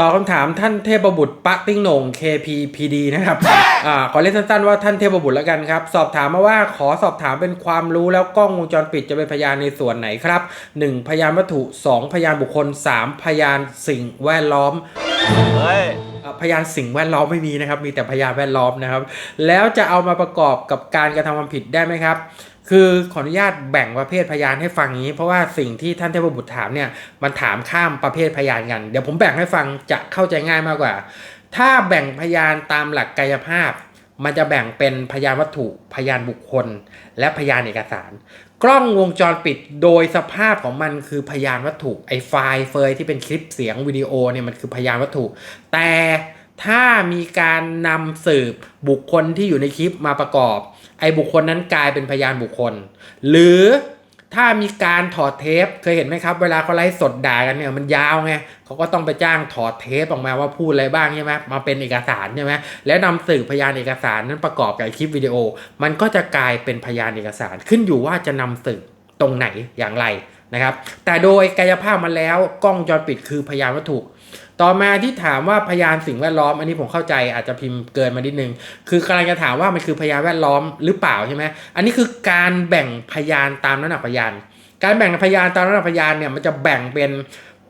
ตอบคำถามท่านเทพบุตรปะติ้งโหน่ง KPPD นะครับอ่าขอเรียกสั้นๆว่าท่านเทพบุตรแล้วกันครับ สอบถามมาว่าขอสอบถามเป็นความรู้แล้วกล้องวงจรปิดจะเป็นพยานในส่วนไหนครับ 1. พยานวัตถุ 2. พยานบุคคล 3. พยานสิ่งแวดล้อมเฮ้ยอะพยานสิ่งแวดล้อมไม่มีนะครับ มีแต่พยานแวดล้อมนะครับ แล้วจะเอามาประกอบกับการกระทำความผิดได้ไหมครับ คือขออนุญาตแบ่งประเภทพยานให้ฟังนี้ เพราะว่าสิ่งที่ท่านเทพบุตรถามเนี่ยมันถามข้ามประเภทพยานกัน เดี๋ยวผมแบ่งให้ฟังจะเข้าใจง่ายมากกว่า ถ้าแบ่งพยานตามหลักกายภาพ มันจะแบ่งเป็นพยานวัตถุพยานบุคคล และพยานเอกสาร กล้องวงจรปิดโดยสภาพของมันคือพยานวัตถุไอไฟล์เฟยที่เป็นคลิปเสียงวิดีโอเนี่ยมันคือพยานวัตถุ แต่ ถ้ามีการนำสืบบุคคลที่อยู่ในคลิปมาประกอบ ไอ้บุคคลนั้นกลายเป็นพยานบุคคล หรือถ้ามีการถอดเทป เคยเห็นไหมครับ เวลาเขาไลฟ์สดด่ากันเนี่ยมันยาวไงเขาก็ต้องไปจ้างถอดเทปออกมาว่าพูดอะไรบ้างใช่ไหมมาเป็นเอกสารใช่ไหมแล้วนำสืบพยานเอกสารนั้นประกอบกับไอ้คลิปวิดีโอ มันก็จะกลายเป็นพยานเอกสารขึ้นอยู่ว่าจะนำสืบตรงไหนอย่างไร นะครับ แต่โดยกายภาพมาแล้วกล้องจรปิดคือพยานวัตถุ ต่อมาที่ถามว่าพยานสิ่งแวดล้อม อันนี้ผมเข้าใจอาจจะพิมพ์เกินมานิดนึง คือกำลังจะถามว่ามันคือพยานแวดล้อมหรือเปล่าใช่ไหมอันนี้คือการแบ่งพยานตามน้ำหนักพยาน การแบ่งพยานตามน้ำหนักพยานเนี่ยมันจะแบ่งเป็น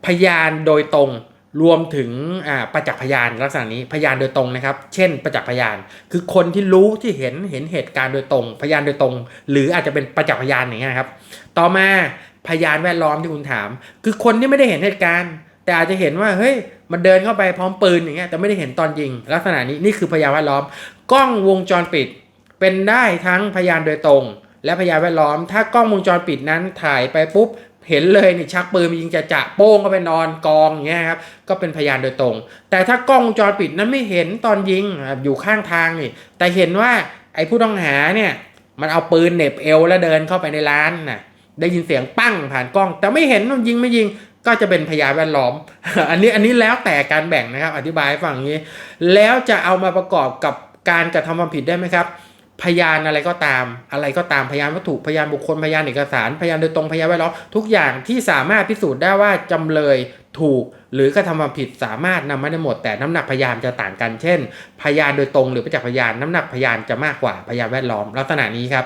พยานโดยตรงรวมถึงประจักษ์พยานลักษณะนี้พยานโดยตรงนะครับ เช่น ประจักษ์พยาน คือคนที่รู้ที่เห็นเห็นเหตุการณ์โดยตรง พยานโดยตรง หรืออาจจะเป็นประจักษ์พยานอย่างเงี้ยครับ ต่อมา พยานแวดล้อมที่คุณถาม คือคนที่ไม่ได้เห็นเหตุการณ์ แต่อาจจะเห็นว่าเฮ้ยมันเดินเข้าไปพร้อมปืนอย่างเงี้ยแต่ไม่ได้เห็นตอนยิง ลักษณะนี้นี่คือพยานแวดล้อม กล้องวงจรปิด เป็นได้ทั้งพยานโดยตรง และพยานแวดล้อม ถ้ากล้องวงจรปิดนั้นถ่ายไปปุ๊บเห็นเลยนี่ชักปืนมายิงจะจะโป้งก็ไปนอนกองอย่างเงี้ยครับก็เป็นพยานโดยตรง แต่ถ้ากล้องวงจรปิดนั้นไม่เห็นตอนยิงอะอยู่ข้างทางนี่ แต่เห็นว่าไอ้ผู้ต้องหาเนี่ยมันเอาปืนเหน็บเอวแล้วเดินเข้าไปในร้านน่ะ ได้ยินเสียงปั้งผ่านกล้อง แต่ไม่เห็นมันยิงไม่ยิงก็จะเป็นพยานแวดล้อม อันนี้อันนี้แล้วแต่การแบ่งนะครับ อธิบายให้ฟังอย่งนี้ แล้วจะเอามาประกอบกับการกระทำความผิดได้ไหมครับ พยานอะไรก็ตาม อะไรก็ตามพยานวัตถุพยานบุคคลพยานเอกสาร พยานโดยตรงพยานแวดล้อมทุกอย่างที่สามารถพิสูจน์ได้ว่าจำเลยถูก หรือกระทำความผิดสามารถนำมาได้หมด แต่น้ำหนักพยานจะต่างกันเช่น พยานโดยตรงหรือประจักษ์พยานน้ำหนักพยานจะมากกว่าพยานแวดล้อมลักษณะนี้ครับ